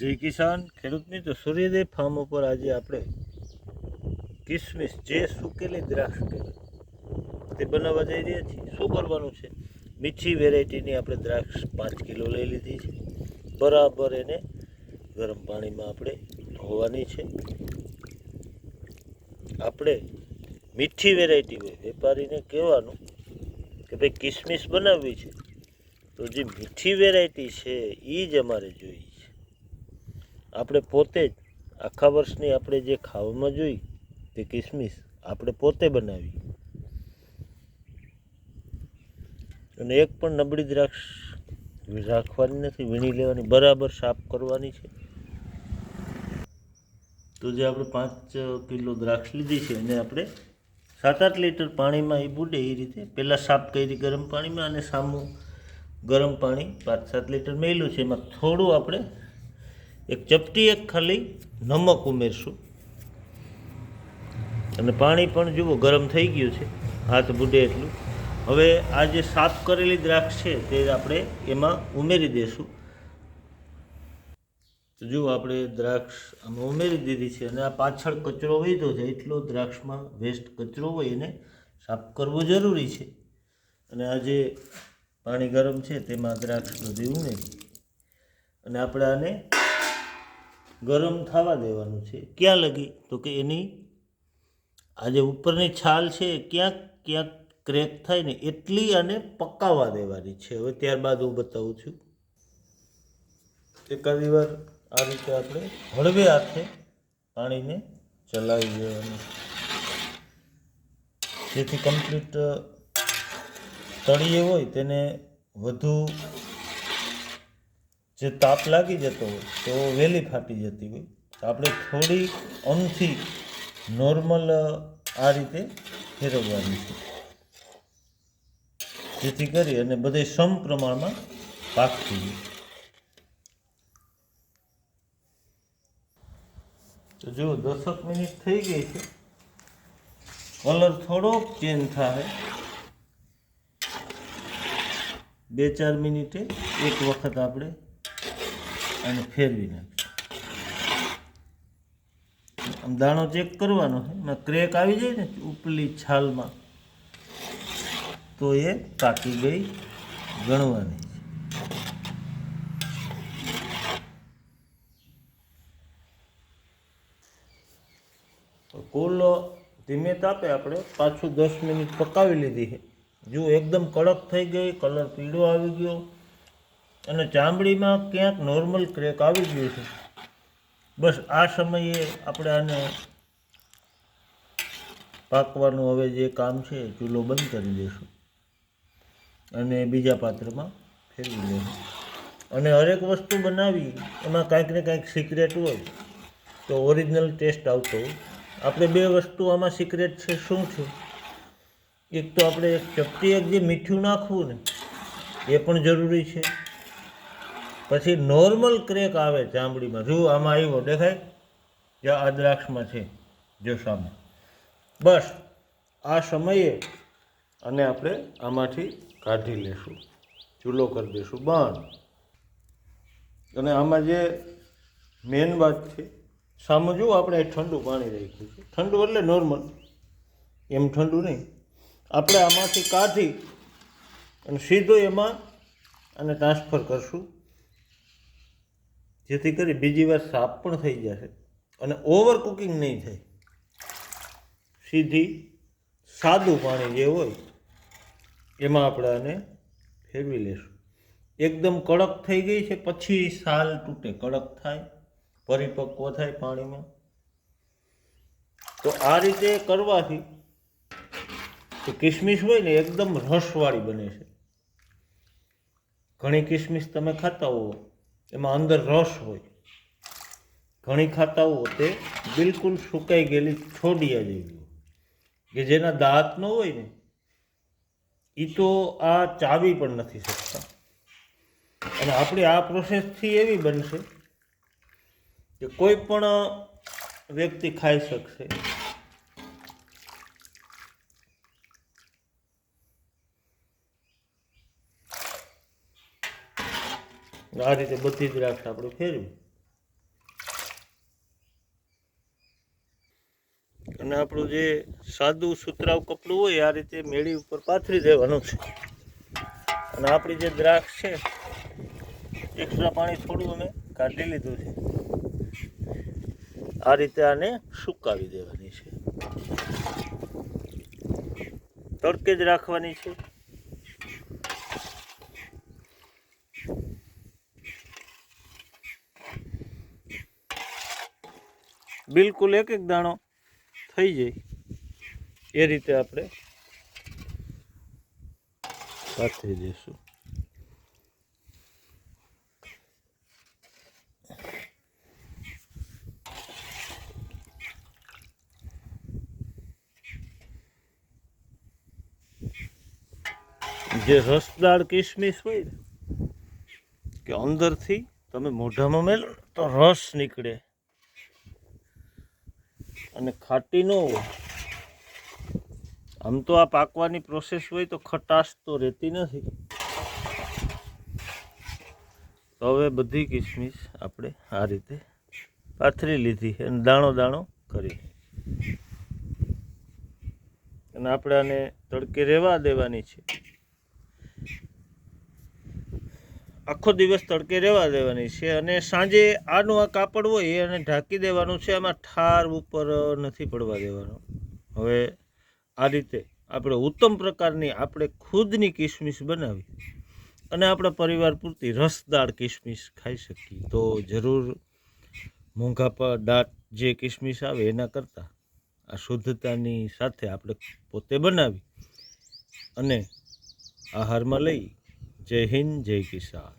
જય કિસાન. ખેડૂતની તો સૂર્યદેવ ફાર્મ ઉપર આજે આપણે કિસમિસ જે સુકેલી દ્રાક્ષ કહેવાય, તે બનાવવા જઈ રહ્યા છીએ. શું કરવાનું છે? મીઠી વેરાયટીની આપણે દ્રાક્ષ પાંચ કિલો લઈ લીધી છે. બરાબર એને ગરમ પાણીમાં આપણે ધોવાની છે. આપણે મીઠી વેરાયટી હોય, વેપારીને કહેવાનું કે ભાઈ, કિસમિસ બનાવવી છે. તો જે મીઠી વેરાયટી છે એ જ અમારે જોઈએ. આપણે પોતે જ આખા વર્ષની આપણે જે ખાવામાં જોઈ તે કિસમિસ આપણે પોતે બનાવી. અને એક પણ નબળી દ્રાક્ષ રાખવાની નથી, વીણી લેવાની, બરાબર સાફ કરવાની છે. તો જે આપણે પાંચ કિલો દ્રાક્ષ લીધી છે, એને આપણે સાત આઠ લીટર પાણીમાં એ બુડે એ રીતે. પહેલાં સાફ કરી ગરમ પાણીમાં અને સામું ગરમ પાણી પાંચ સાત લીટર મેલું છે. એમાં થોડું આપણે એક ચપટી, એક ખાલી નમક ઉમેરશું. અને પાણી પણ જુઓ, ગરમ થઈ ગયું છે. હાથ બુડે એટલું. હવે આ જે સાફ કરેલી દ્રાક્ષ છે, તે આપણે એમાં ઉમેરી દઈશું તો જુઓ, આપણે દ્રાક્ષ આમાં ઉમેરી દીધી છે અને આ પાછળ કચરો વીધો છે. એટલો દ્રાક્ષમાં વેસ્ટ કચરો હોય એને સાફ કરવો જરૂરી છે. અને આ જે પાણી ગરમ છે, તેમાં દ્રાક્ષ બધી ઉમેરી. અને આપણે આને ગરમ થવા દેવાનું છે. ક્યાં લગી? તો કે એની આ જે ઉપરની છાલ છે, ક્યાંક ક્યાંક ક્રેક થાય ને એટલી અને પકાવવા દેવાની છે. હવે ત્યારબાદ હું બતાવું છું. એકાદી વાર આ રીતે આપણે હળવે હાથે પાણીને ચલાવી દેવાનું. જેથી કમ્પ્લીટ તળિયે હોય તેને વધુ જે તાપ લાગી જતો હોય, તો વહેલી ફાટી જતી હોય. તો આપણે થોડી અમથી નોર્મલ આ રીતે ફેરવવાની છે. જેથી કરી અને બધે સમ પ્રમાણમાં પાકતી જાય. તો જુઓ, દસક મિનિટ થઈ ગઈ છે. કલર થોડોક ચેન્જ થાય. બે ચાર મિનિટે એક વખત આપણે અને ફેરવી નાખીશું આમ દાણો ચેક કરવાનો છે. એમાં ક્રેક આવી જાય ને ઉપલી છાલમાં, તો એ પાકી ગઈ ગણવાની. છે ધીમે તાપે આપણે પાછું દસ મિનિટ પકાવી લીધી છે. જો એકદમ કડક થઈ ગઈ, કલર પીળો આવી ગયો. અને ચામડીમાં ક્યાંક નોર્મલ ક્રેક આવી ગયું છે. બસ આ સમયે આપણે આને પાકવાનું હવે જે કામ છે, ચૂલો બંધ કરી દઈશું. અને બીજા પાત્રમાં ફેરવી દઈશું. અને હરેક વસ્તુ બનાવી, એમાં કાંઈક ને કાંઈક સિક્રેટ હોય, તો ઓરિજિનલ ટેસ્ટ આવતો આપણે બે વસ્તુ આમાં સિક્રેટ છે, શું છે? એક તો આપણે એક ચપટી એક જે મીઠું નાખવું ને, એ પણ જરૂરી છે. પછી નોર્મલ ક્રેક આવે ચામડીમાં. જો આમાં આવ્યો, દેખાય? જે આ દ્રાક્ષમાં છે, જો સામે. બસ, આ સમયે અને આપણે આમાંથી કાઢી લેશું. ચૂલો કરી દઈશું બંધ. અને આમાં જે મેન વાત છે, સામે જુઓ, આપણે ઠંડુ પાણી રાખ્યું છે. ઠંડુ એટલે નોર્મલ. એમ ઠંડુ નહીં. આપણે આમાંથી કાઢી અને સીધો એમાં અને ટ્રાન્સફર કરશું. જેથી કરી બીજી વાર સાફ પણ થઈ જશે. અને ઓવર કુકિંગ નહીં થાય. સીધી સાદું પાણી જે હોય, એમાં આપણે આને ફેરવી લેશું. એકદમ કડક થઈ ગઈ છે, પછી સાલ તૂટે. કડક થાય, પરિપક્વ થાય પાણીમાં. તો આ રીતે કરવાથી તો કિસમિસ હોય ને એકદમ રસવાળી બને છે. ઘણી કિસમિસ તમે ખાતા હો એમાં અંદર રસ હોય. ઘણી ખાતા હો તે બિલકુલ સુકાઈ ગયેલી છોડિયા જેવી કે જેના દાંત ન હોય ને એ તો આ ચાવી પણ નથી શકતા. અને આપણી આ પ્રોસેસથી એવી બનશે કે કોઈ પણ વ્યક્તિ ખાઈ શકશે. આ રીતે બધી દ્રાક્ષ આપણે ફેરવી અને આપણું જે સાદું સુતરાવ કપડું હોય, આ રીતે મેળી ઉપર પાથરી દેવાનું છે. અને આપણી જે દ્રાક્ષ છે, એક્સ્ટ્રા પાણી થોડું અમે કાઢી લીધું છે. આ રીતે આને સુકાવી દેવાની છે. તડકે જ રાખવાની છે. બિલકુલ એક એક દાણો થઈ જાય. એ રીતે આપણે સાથે જઈશું. જે રસદાર કિસમિસ હોય કે અંદરથી તમે મોઢામાં મેલો તો રસ નીકળે. અને ખાટી ન હોય. આમ તો આ પાકવાની પ્રોસેસ હોય તો ખટાશ તો રહેતી નથી. તો હવે બધી કિસમિસ આપણે આ રીતે પાથરી લીધી અને દાણો દાણો કરી. અને આપણે આને તડકે રહેવા દેવાની છે. આખો દિવસ તડકે રહેવા દેવાની છે અને સાંજે આનું આ કાપડ હોય એને ઢાંકી દેવાનું છે એમાં ઠાર ઉપર નથી પડવા દેવાનું. હવે આ રીતે આપણે ઉત્તમ પ્રકારની આપણે ખુદની કિસમિસ બનાવી અને આપણા પરિવાર પૂરતી રસદાર કિસમિસ ખાઈ શકીએ. તો જરૂર મોંઘા પર દાટ જે કિસમિસ આવે એના કરતાં આ શુદ્ધતાની સાથે આપણે પોતે બનાવી અને આહારમાં લઈ જય હિન્દ જય કિસાન